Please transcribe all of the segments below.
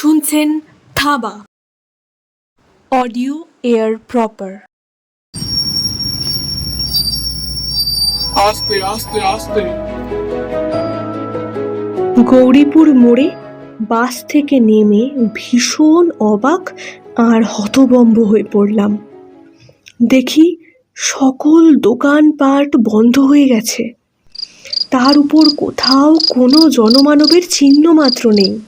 শুনছেন থাবা। Audio air proper আস্তে আস্তে আস্তে। গৌরীপুর মোড়ে বাস থেকে নেমে ভীষণ অবাক আর হতবম্ব হয়ে পড়লাম। দেখি সকল দোকানপাট বন্ধ হয়ে গেছে। তার উপর কোথাও কোনো জনমানবের চিহ্ন মাত্র নেই।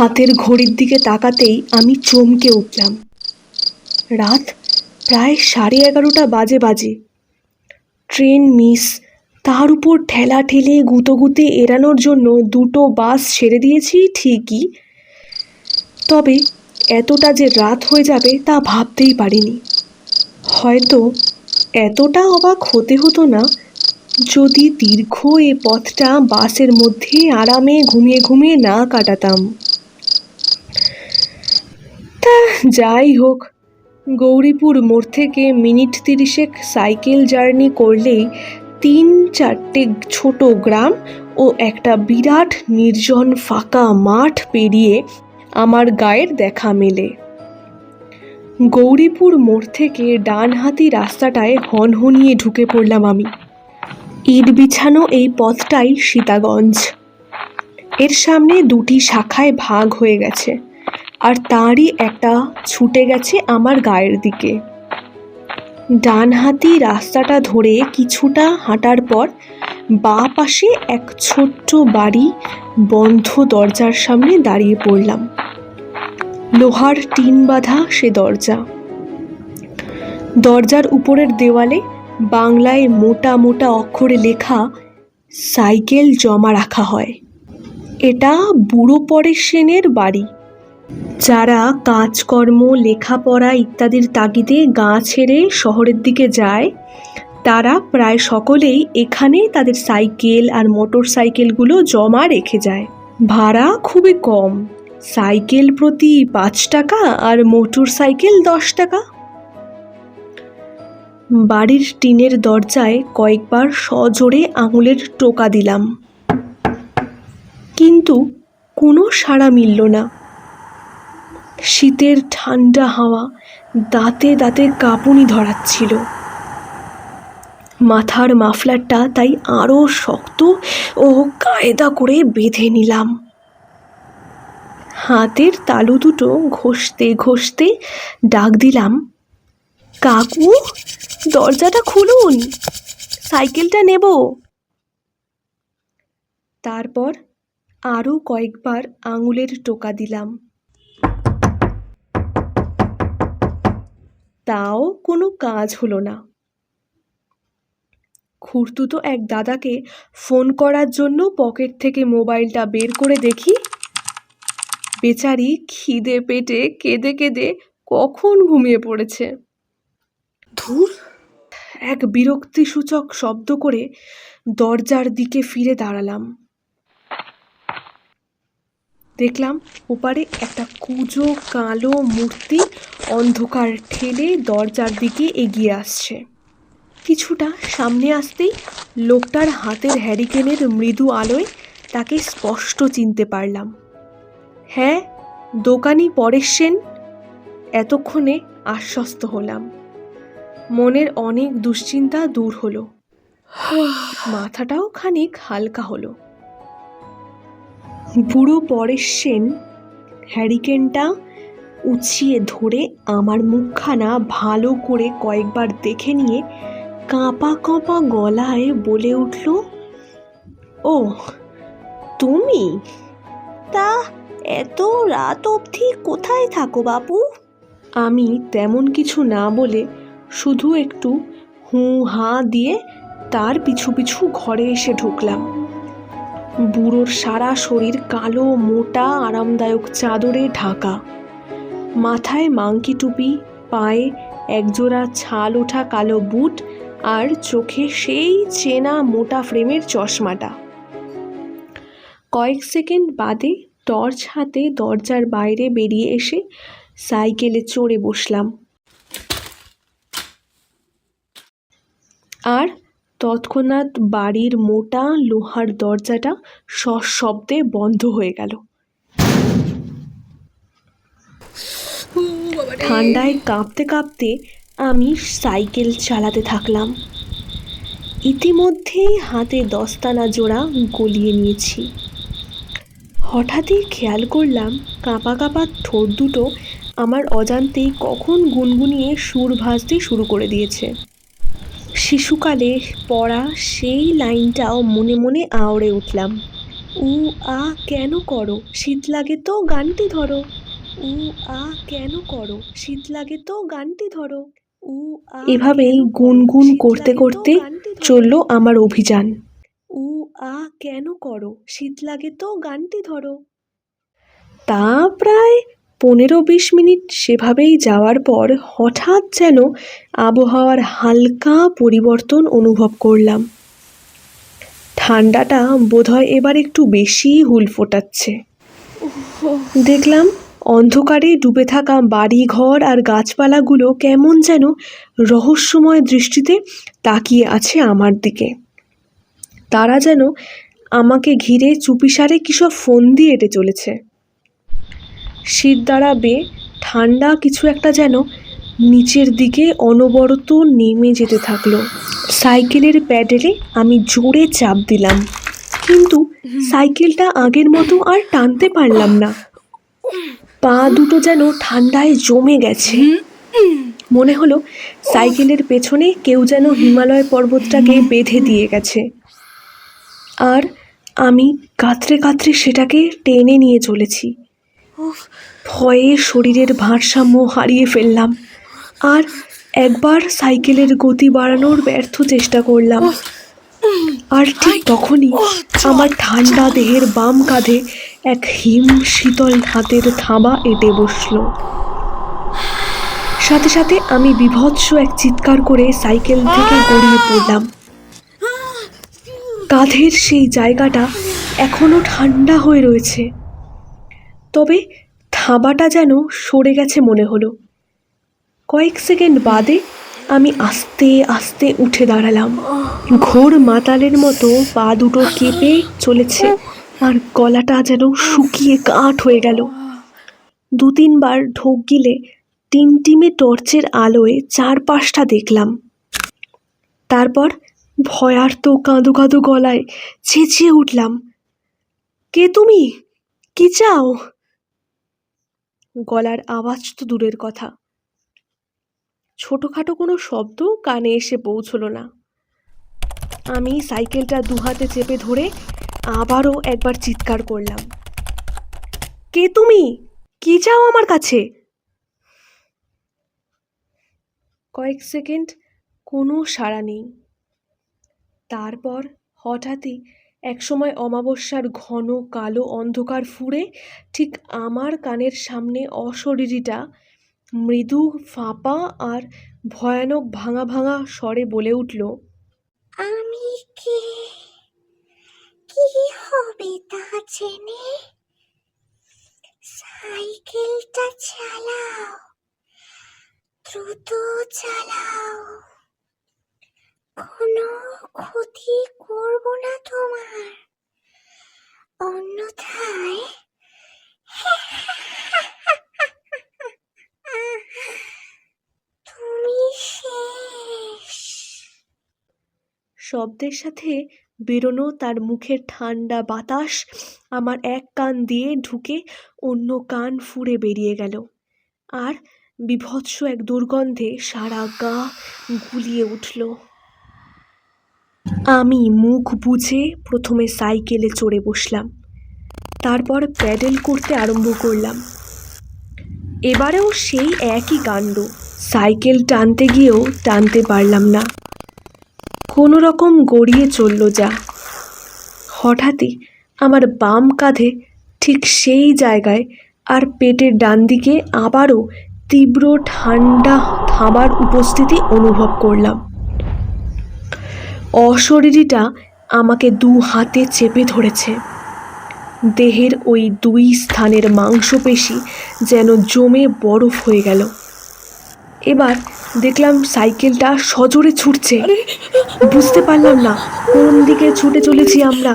হাতের ঘড়ির দিকে তাকাতেই আমি চমকে উঠলাম। রাত প্রায় সাড়ে এগারোটা বাজে বাজে। ট্রেন মিস, তার উপর ঠেলা ঠেলে গুঁতোগুঁতে এড়ানোর জন্য দুটো বাস ছেড়ে দিয়েছি ঠিকই। তবে এতটা যে রাত হয়ে যাবে তা ভাবতেই পারিনি। হয়তো এতটা অবাক হতে হতো না, যদি দীর্ঘ এ পথটা বাসের মধ্যে আরামে ঘুমিয়ে ঘুমিয়ে না কাটাতাম। যাই হোক, গৌরীপুর মোড় থেকে মিনিট তিরিশেক সাইকেল জার্নি করলেই তিন চারটে ছোট গ্রাম ও একটা বিরাট নির্জন ফাঁকা মাঠ পেরিয়ে আমার গায়ের দেখা মেলে। গৌরীপুর মোড় থেকে ডান হাতি রাস্তাটায় হনহনিয়ে ঢুকে পড়লাম আমি। ইট বিছানো এই পথটাই সীতাগঞ্জ। এর সামনে দুটি শাখায় ভাগ হয়ে গেছে। আর তারই একটা ছুটে গেছে আমার গায়ের দিকে। ডান হাতি রাস্তাটা ধরে কিছুটা হাঁটার পর বাঁ পাশে এক ছোট্ট বাড়ি বন্ধ দরজার সামনে দাঁড়িয়ে পড়লাম। লোহার টিন বাঁধা সে দরজা। দরজার উপরের দেওয়ালে বাংলায় মোটা মোটা অক্ষরে লেখা, সাইকেল জমা রাখা হয়। এটা বুড়ো পরেশ সেনের বাড়ি। যারা কাজকর্ম, লেখাপড়া ইত্যাদির তাগিদে গা ছেড়ে শহরের দিকে যায়, তারা প্রায় সকলেই এখানে তাদের সাইকেল আর মোটর সাইকেলগুলো জমা রেখে যায়। ভাড়া খুবই কম। সাইকেল প্রতি পাঁচ টাকা আর মোটর সাইকেল দশ টাকা। বাড়ির টিনের দরজায় কয়েকবার সজোরে আঙুলের টোকা দিলাম। কিন্তু কোনো সাড়া মিলল না। শীতের ঠান্ডা হাওয়া দাঁতে দাঁতে কাঁপুনি ধরাচ্ছিল। মাথার মাফলারটা তাই আরও শক্ত ও কায়দা করে বেঁধে নিলাম। হাতের তালু দুটো ঘষতে ঘষতে ডাক দিলাম, কাকু, দরজাটা খুলুন, সাইকেলটা নেব। তারপর আরও কয়েকবার আঙুলের টোকা দিলাম। তাও কোনো কাজ হলো না। খুড়তুতো এক দাদাকে ফোন করার জন্য পকেট থেকে মোবাইলটা বের করে দেখি। বেচারি খিদে পেটে কেঁদে কেঁদে কখন ঘুমিয়ে পড়েছে। ধুর! এক বিরক্তিসূচক শব্দ করে দরজার দিকে ফিরে দাঁড়ালাম। দেখলাম ওপারে একটা কুজো কালো মূর্তি অন্ধকার ঠেলে দরজার দিকে এগিয়ে আসছে। কিছুটা সামনে আসতেই লোকটার হাতের হ্যারিকেনের মৃদু আলোয় তাকে স্পষ্ট চিনতে পারলাম। হ্যাঁ দোকানি পরেশ সেন? এতক্ষণে আশ্বস্ত হলাম। মনের অনেক দুশ্চিন্তা দূর হলো। মাথাটাও খানিক হালকা হলো। বুড়ো পরেশ সেন, হ্যারিকেনটা উঁচিয়ে ধরে আমার মুখখানা ভালো করে কয়েকবার দেখে নিয়ে কাঁপা কাঁপা গলায় বলে উঠল, ও, তুমি? তা এত রাত অবধি কোথায় থাকো বাপু? আমি তেমন কিছু না বলে শুধু একটু হুঁ হাঁ দিয়ে তার পিছু পিছু ঘরে এসে ঢুকলাম। বুড়োর সারা শরীর কালো, মোটা, আরামদায়ক চাদরে ঢাকা। মাথায় মাংকি টুপি, পায়ে একজোড়া ছাল ওঠা কালো বুট আর চোখে সেই চেনা মোটা ফ্রেমের চশমাটা। কয়েক সেকেন্ড বাদে টর্চ হাতে দরজার বাইরে বেরিয়ে এসে সাইকেলে চড়ে বসলাম। আর তৎক্ষণাৎ বাড়ির মোটা লোহার দরজাটা সশব্দে বন্ধ হয়ে গেল। ঠান্ডায় কাঁপতে কাঁপতে আমি সাইকেল চালাতে থাকলাম। ইতিমধ্যেই হাতে দস্তানা জোড়া গলিয়ে নিয়েছি। হঠাৎই খেয়াল করলাম কাঁপা কাঁপা ঠোঁট দুটো আমার অজান্তেই কখন গুনগুনিয়ে সুর ভাজতে শুরু করে দিয়েছে। শিশুকালে পড়া সেই লাইনটাও মনে মনে আওড়ে উঠলাম। উ আ কেন করো? শীত লাগে তো গানটি ধরো। উ আ কেন করো? শীত লাগে তো গানটি ধরো। উ আ এভাবেই গুনগুন করতে করতে। চলল আমার অভিযান। উ আ কেন করো? শীত লাগে তো গানটি ধরো। তা প্রায় পনেরো বিশ মিনিট সেভাবেই যাওয়ার পর হঠাৎ যেন আবহাওয়ার হালকা পরিবর্তন অনুভব করলাম। ঠান্ডাটা বোধহয় এবার একটু বেশিই হুল ফোটাচ্ছে দেখলাম অন্ধকারে ডুবে থাকা বাড়ি ঘর আর গাছপালাগুলো কেমন যেন রহস্যময় দৃষ্টিতে তাকিয়ে আছে আমার দিকে। তারা যেন আমাকে ঘিরে চুপিসারে কিসব ফোন দিয়ে এঁটে চলেছে। শীত দাঁড়াবে ঠান্ডা কিছু একটা যেন নিচের দিকে অনবরত নেমে যেতে থাকল। সাইকেলের প্যাডেলে আমি জোরে চাপ দিলাম, কিন্তু সাইকেলটা আগের মতো আর টানতে পারলাম না। পা দুটো যেন ঠান্ডায় জমে গেছে। মনে হলো সাইকেলের পেছনে কেউ যেন হিমালয় পর্বতটাকে বেঁধে দিয়ে গেছে। আর আমি কাতরে কাতরে সেটাকে টেনে নিয়ে চলেছি। ভয়ে শরীরের ভারসাম্য হারিয়ে ফেললাম। আর একবার সাইকেলের গতি বাড়ানোর ব্যর্থ চেষ্টা করলাম। আর ঠিক তখনই আমার ঠান্ডা দেহের বাম কাঁধে এক হিম শীতল হাতের থাবা এঁটে বসল। সাথে সাথে আমি বিভৎস এক চিৎকার করে সাইকেল থেকে গড়িয়ে পড়লাম। কাঁধের সেই জায়গাটা এখনও ঠান্ডা হয়ে রয়েছে। তবে থাবাটা যেন সরে গেছে মনে হলো। কয়েক সেকেন্ড বাদে আমি আস্তে আস্তে উঠে দাঁড়ালাম। ঘোর মাতালের মতো পা দুটো কেঁপে চলেছে, আর গলাটা যেন শুকিয়ে কাঠ হয়ে গেল। দু তিনবার ঢোক গিলে টিমটিমে টর্চের আলোয় চারপাশটা দেখলাম। তারপর ভয়ার্ত কাঁদো কাঁদো গলায় চেঁচিয়ে উঠলাম, কে তুমি? কি চাও? গলার আওয়াজ তো দূরের কথা। ছোটোখাটো কোনো শব্দ কানে এসে পৌঁছলো না। আমি সাইকেলটা দুহাতে চেপে ধরে আবারও একবার চিৎকার করলাম। কে তুমি? কি চাও আমার কাছে? কয়েক সেকেন্ড কোনো সাড়া নেই। তারপর হঠাৎই একসময় অমাবস্যার ঘন কালো অন্ধকার ফুঁড়ে ঠিক আমার কানের সামনে অশরীরীটা মৃদু, ফাঁপা আর ভয়ানক ভাঙা ভাঙা স্বরে বলে উঠল, আমি কে? কি হবে তা জেনে? সাইকেলটা চালাও, দ্রুত চালাও। কোনো ক্ষতি করব না তোমার। অন্যথায় তুমি শব্দের সাথে বেরোনো তার মুখের ঠান্ডা বাতাস আমার এক কান দিয়ে ঢুকে অন্য কান ফুঁড়ে বেরিয়ে গেল। আর বিভৎস এক দুর্গন্ধে সারা গা গুলিয়ে উঠল। আমি মুখ বুঝে প্রথমে সাইকেলে চড়ে বসলাম। তারপর প্যাডেল করতে আরম্ভ করলাম। এবারেও সেই একই কাণ্ড। সাইকেল টানতে গিয়েও টানতে পারলাম না। কোনো রকম গড়িয়ে চলল যা। হঠাৎই আমার বাম কাঁধে ঠিক সেই জায়গায় আর পেটের ডান দিকে আবারও তীব্র ঠান্ডা থাবার উপস্থিতি অনুভব করলাম। অশরীরীটা আমাকে দু হাতে চেপে ধরেছে। দেহের ওই দুই স্থানের মাংসপেশি যেন জমে বরফ হয়ে গেল। এবার দেখলাম সাইকেলটা সজোরে ছুটছে। বুঝতে পারলাম না কোন দিকে ছুটে চলেছি আমরা।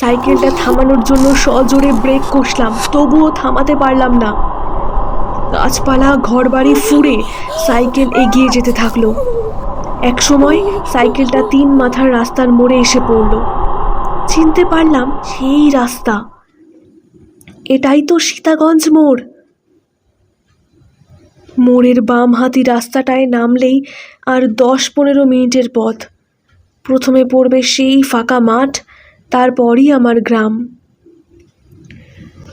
সাইকেলটা থামানোর জন্য সজোরে ব্রেক কষলাম তবুও থামাতে পারলাম না। গাছপালা ঘরবাড়ি ফুঁড়ে সাইকেল এগিয়ে যেতে থাকল। একসময় সাইকেলটা তিন মাথার রাস্তার মোড়ে এসে পড়ল। চিনতে পারলাম সেই রাস্তা। এটাই তো সীতাগঞ্জ মোড়। মোড়ের বাম হাতি রাস্তাটায় নামলেই আর দশ পনেরো মিনিটের পথ। প্রথমে পড়বে সেই ফাঁকা মাঠ, তারপরই আমার গ্রাম।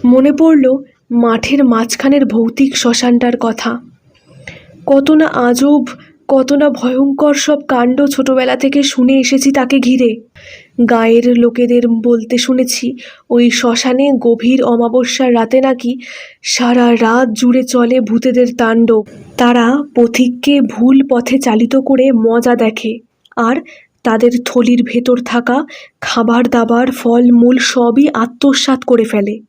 মনে পড়ল মাঠের মাঝখানের ভৌতিক শ্মশানটার কথা। কত না আজব, কত না ভয়ঙ্কর সব কাণ্ড ছোটবেলা থেকে শুনে এসেছি তাকে ঘিরে। গায়ের লোকেদের বলতে শুনেছি, ওই শ্মশানে গভীর অমাবস্যার রাতে নাকি সারা রাত জুড়ে চলে ভূতেদের তাণ্ডব। তারা পথিককে ভুল পথে চালিত করে মজা দেখে। আর তাদের থলির ভেতর থাকা খাবার দাবার ফল মূল সবই আত্মসাৎ করে ফেলে।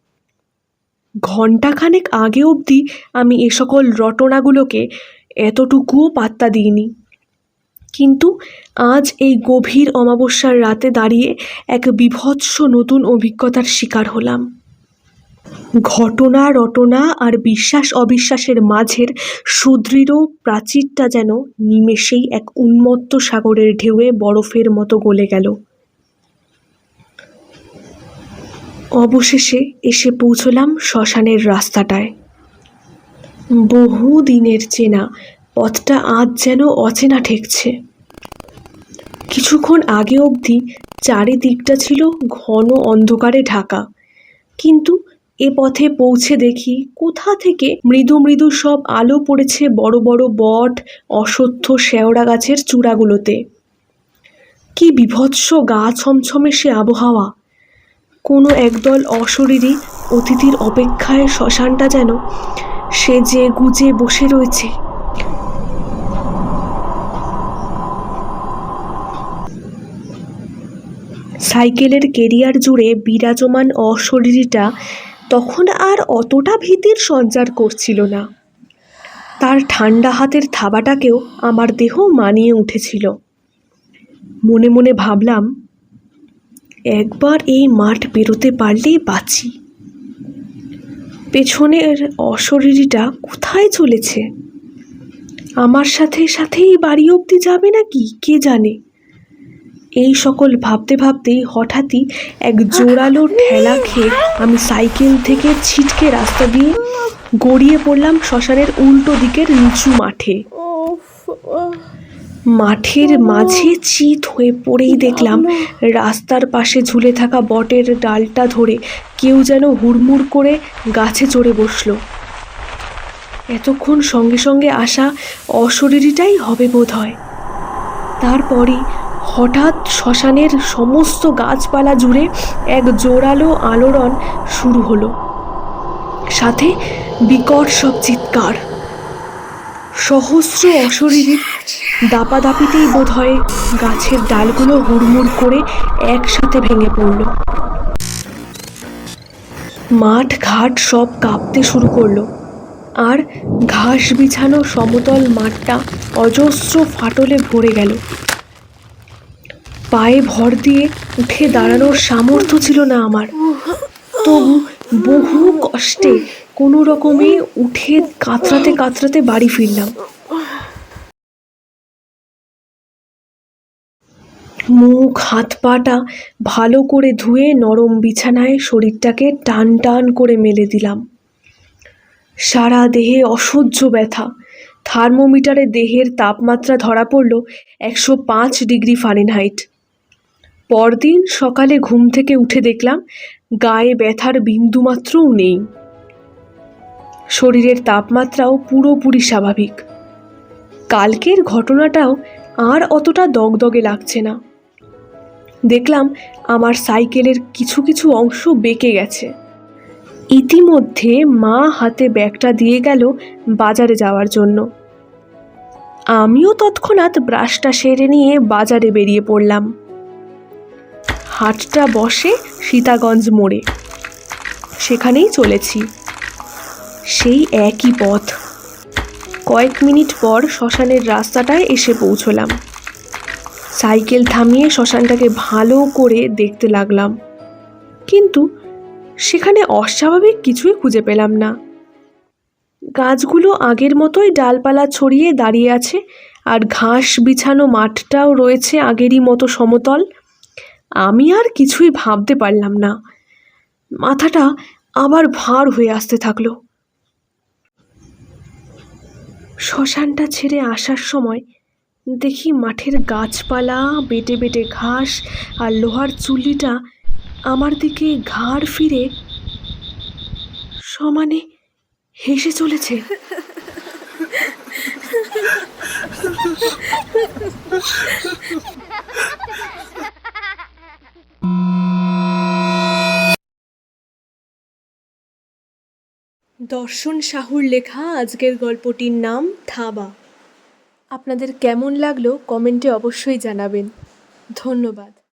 ঘণ্টাখানেক আগে অবধি আমি এ সকল রটনাগুলোকে এতটুকুও পাত্তা দিইনি। কিন্তু আজ এই গভীর অমাবস্যার রাতে দাঁড়িয়ে এক বিভৎস নতুন অভিজ্ঞতার শিকার হলাম। ঘটনা, রটনা আর বিশ্বাস অবিশ্বাসের মাঝের সুদৃঢ় প্রাচীরটা যেন নিমেষেই এক উন্মত্ত সাগরের ঢেউয়ে বরফের মতো গলে গেল। অবশেষে এসে পৌঁছলাম শ্মশানের রাস্তাটায়। বহু দিনের চেনা পথটা আজ যেন অচেনা ঠেকছে। কিছুক্ষণ আগে অবধি চারিদিকটা ছিল ঘন অন্ধকারে ঢাকা। কিন্তু এ পথে পৌঁছে দেখি কোথা থেকে মৃদু মৃদু সব আলো পড়েছে বড় বড় বট, অসত্য শেওড়া গাছের চূড়াগুলোতে। কি বিভৎস গা ছমছমে সে আবহাওয়া। কোনো একদল অশরীরী অতিথির অপেক্ষায় শ্মশানটা যেন সেজে গুজে বসে রয়েছে। সাইকেলের কেরিয়ার জুড়ে বিরাজমান অশরীরীটা তখন আর অতটা ভীতির সঞ্চার করছিল না। তার ঠান্ডা হাতের থাবাটাকেও আমার দেহ মানিয়ে উঠেছিল। মনে মনে ভাবলাম, একবার এই মাঠ বেরোতে পারলেই বাঁচি। পেছনের অশরীরীটা কোথায় চলেছে? আমার সাথে সাথেই বাড়ি অবধি যাবে নাকি, কে জানে? এই সকল ভাবতে ভাবতেই হঠাৎই এক জোরালো ঠেলা খেয়ে আমি সাইকেল থেকে ছিটকে রাস্তা দিয়ে গড়িয়ে পড়লাম শ্মশানের উল্টো দিকের নিচু মাঠে। মাঠের মাঝে চিত হয়ে পড়েই দেখলাম রাস্তার পাশে ঝুলে থাকা বটের ডালটা ধরে কেউ যেন হুড়মুড় করে গাছে চড়ে বসল। এতক্ষণ সঙ্গে সঙ্গে আসা অশরীরীটাই হবে বোধ হয় তারপরই হঠাৎ শ্মশানের সমস্ত গাছপালা জুড়ে এক জোরালো আলোড়ন শুরু হলো। সাথে বিকট সব চিৎকার। সহস্র অশরীরীর দাপাদাপিতেই বোধ হয় গাছের ডালগুলো হুড়মুড় করে একসাথে ভেঙে পড়ল। মাঠ ঘাট সব কাঁপতে শুরু করল। আর ঘাস বিছানো সমতল মাঠটা অজস্র ফাটলে ভরে গেল। পায়ে ভর দিয়ে উঠে দাঁড়ানোর সামর্থ্য ছিল না আমার। তবু বহু কষ্টে কোনো রকমে উঠে কাতরাতে কাতরাতে বাড়ি ফিরলাম। মুখ, হাত, পাটা ভালো করে ধুয়ে নরম বিছানায় শরীরটাকে টান টান করে মেলে দিলাম। সারা দেহে অসহ্য ব্যথা। থার্মোমিটারে দেহের তাপমাত্রা ধরা পড়ল একশো পাঁচ ডিগ্রি ফারেনহাইট। পরদিন সকালে ঘুম থেকে উঠে দেখলাম গায়ে ব্যথার বিন্দুমাত্রও নেই। শরীরের তাপমাত্রাও পুরোপুরি স্বাভাবিক। কালকের ঘটনাটাও আর অতটা দগদগে লাগছে না। দেখলাম আমার সাইকেলের কিছু কিছু অংশ বেঁকে গেছে। ইতিমধ্যে মা হাতে ব্যাগটা দিয়ে গেল বাজারে যাওয়ার জন্য। আমিও তৎক্ষণাৎ ব্রাশটা সেরে নিয়ে বাজারে বেরিয়ে পড়লাম। হাটটা বসে সীতাগঞ্জ মোড়ে। সেখানেই চলেছি। সেই একই পথ। কয়েক মিনিট পর শ্মশানের রাস্তাটায় এসে পৌঁছলাম। সাইকেল থামিয়ে শ্মশানটাকে ভালো করে দেখতে লাগলাম। কিন্তু সেখানে অস্বাভাবিক কিছুই খুঁজে পেলাম না। গাছগুলো আগের মতোই ডালপালা ছড়িয়ে দাঁড়িয়ে আছে আর ঘাস বিছানো মাঠটাও রয়েছে আগেরই মতো সমতল। আমি আর কিছুই ভাবতে পারলাম না। মাথাটা আবার ভার হয়ে আসতে থাকল। শ্মশানটা ছেড়ে আসার সময় দেখি মাঠের গাছপালা, বেটে বেটে ঘাস আর লোহার চুল্লিটা আমার দিকে ঘাড় ফিরে সমানে হেসে চলেছে। দর্শন সাহুর লেখা আজকের গল্পটির নাম থাবা। আপনাদের কেমন লাগল কমেন্টে অবশ্যই জানাবেন। ধন্যবাদ।